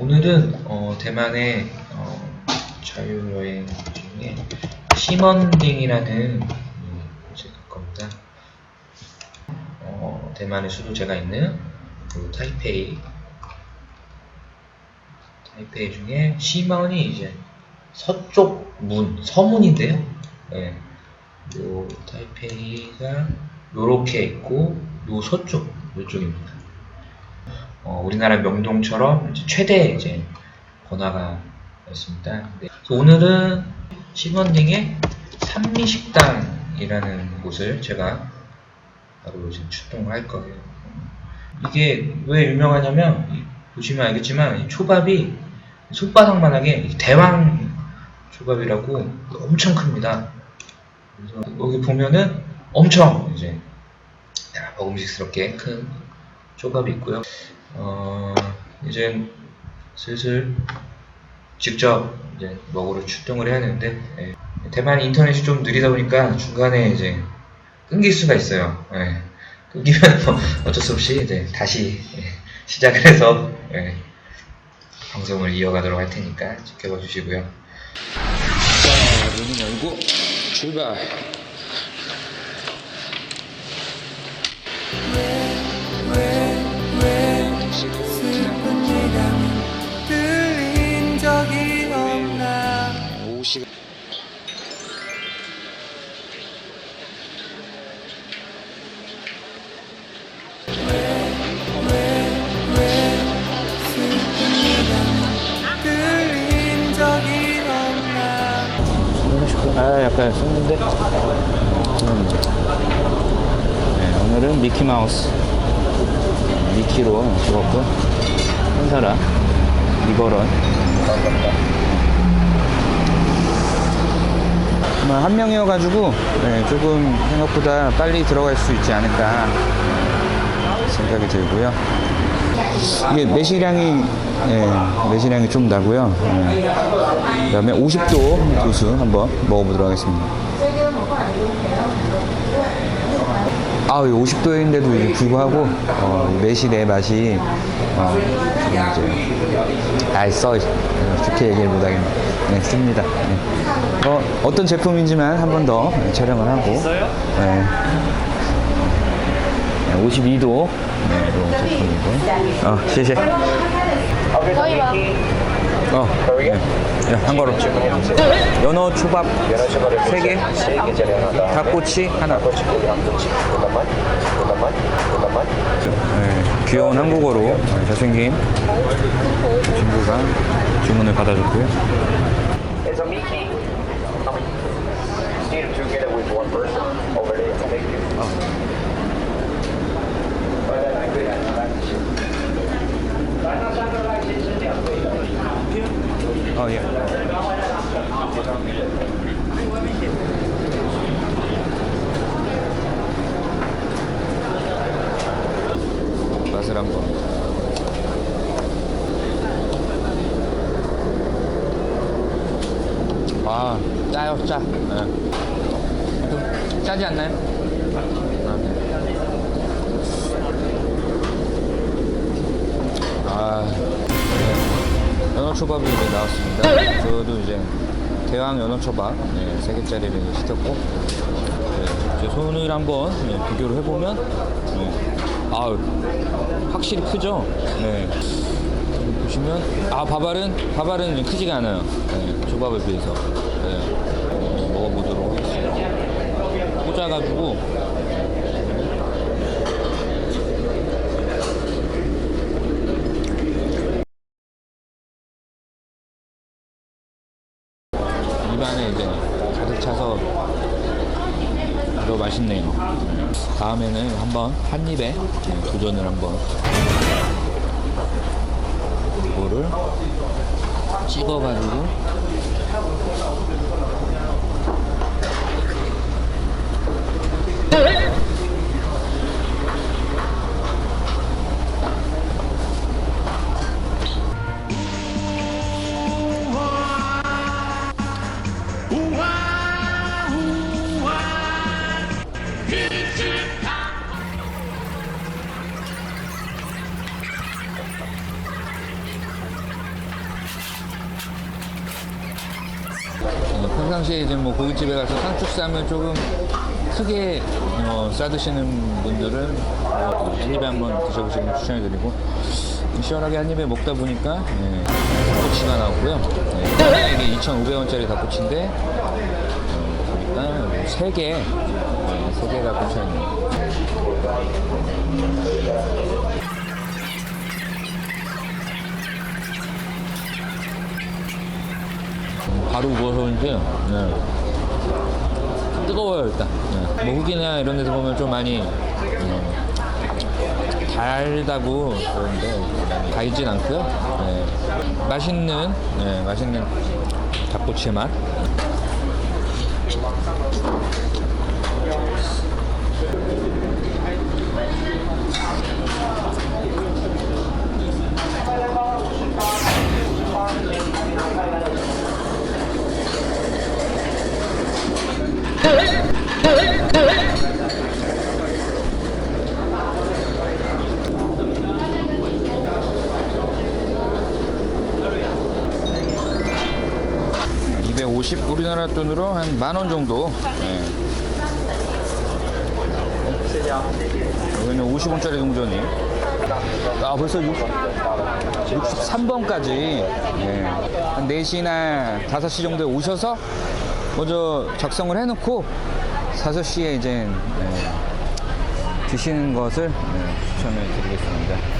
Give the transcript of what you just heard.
오늘은 어, 대만의 어, 자유여행 중에 시먼딩이라는 음, 곳에 갈 겁니다. 어, 대만의 수도제가 있는 그 타이페이 타이페이 중에 시먼이 이제 서쪽 문 서문인데요. 네. 요 타이페이가 요렇게 있고 요 서쪽 요쪽입니다. 어, 우리나라 명동처럼 이제 최대 이제 번화가였습니다. 네. 오늘은 시먼딩의 산미식당이라는 곳을 제가 바로 지금 출동을 할 거예요. 이게 왜 유명하냐면 이- 보시면 알겠지만 이 초밥이 손바닥만하게 이 대왕 초밥이라고 엄청 큽니다. 그래서 여기 보면은 엄청 이제 야, 먹음직스럽게 큰 초밥이 있고요. 어, 이제 슬슬 직접 이제 먹으러 출동을 해야 되는데 예. 대만 인터넷이 좀 느리다 보니까 중간에 이제 끊길 수가 있어요. 예. 끊기면 뭐 어쩔 수 없이 이제 다시 예, 시작을 해서 예, 방송을 이어가도록 할 테니까 지켜봐 주시고요. 자, 문을 열고 출발. 시간. 아, 약간 쏘는데. 음. 네, 오늘은 미키 마우스. 미키로 찍었고, 한사라, 리버런. 아마 한 명이어가지고, 네, 조금 생각보다 빨리 들어갈 수 있지 않을까 생각이 들고요. 이게 매실향이, 예, 매실향이 좀 나고요. 예. 그 다음에 50도 도수 한번 먹어보도록 하겠습니다. 아, 50도인데도 이제 불구하고, 어, 이 매실의 맛이, 어, 지금 이제, 아이, 써, 좋게 얘기를 못하겠네. 네, 씁니다. 네. 어, 어떤 제품인지만 한 번 더 촬영을 하고. 네. 네, 52도. 네, 로 제품이고. 어, 谢谢. 어, 네. 네, 한 거로. 연어 초밥 세 개, 닭꼬치 하나. 네, 귀여운 한국어로 네, 잘생긴 친구가 주문을 받아줬고요. It's 맛을 한번. 아, 짜요, 짜. 네. 좀 짜지 않나요? 아, 네. 아, 네. 연어 초밥이 이제 나왔습니다. 저도 이제 대왕 연어 초밥 네, 세 개짜리를 이제 시켰고 네, 이제 손을 한번 네, 비교를 해보면 네, 아 확실히 크죠. 네. 보시면 아 밥알은 밥알은 크지가 않아요. 네, 초밥에 비해서 네, 어, 먹어보도록 하겠습니다. 꽂아가지고 입안에 이제 가득 차서 더 맛있네요. 다음에는 한번 한 입에 예, 도전을 한번. 이거를 찍어가지고. 뭐 평상시에 이제 뭐 고깃집에 가서 탕수육 싸면 조금 크게 어, 싸드시는 분들은 어, 한 입에 한번 드셔보시는 추천해드리고 시원하게 한 입에 먹다 보니까 예, 닭꼬치가 나왔고요. 예, 이게 2,500원짜리 닭꼬치인데 어, 보니까 어, 3개 3개가 꽂혀있네요. 바로 구워서인지 네. 뜨거워요 일단 네. 뭐 흑이나 이런 데서 보면 좀 많이 음, 달다고 그러는데 달진 않고요 네. 맛있는 네, 맛있는 닭꼬치의 맛 (250) 우리나라 돈으로 한 만 원 정도 네. 여기는 50원짜리 동전이 아 벌써 6, 63번까지 네. 한 4시나 5시 정도에 오셔서 먼저 작성을 해놓고 5시에 이제 네, 드시는 것을 네, 추천을 드리겠습니다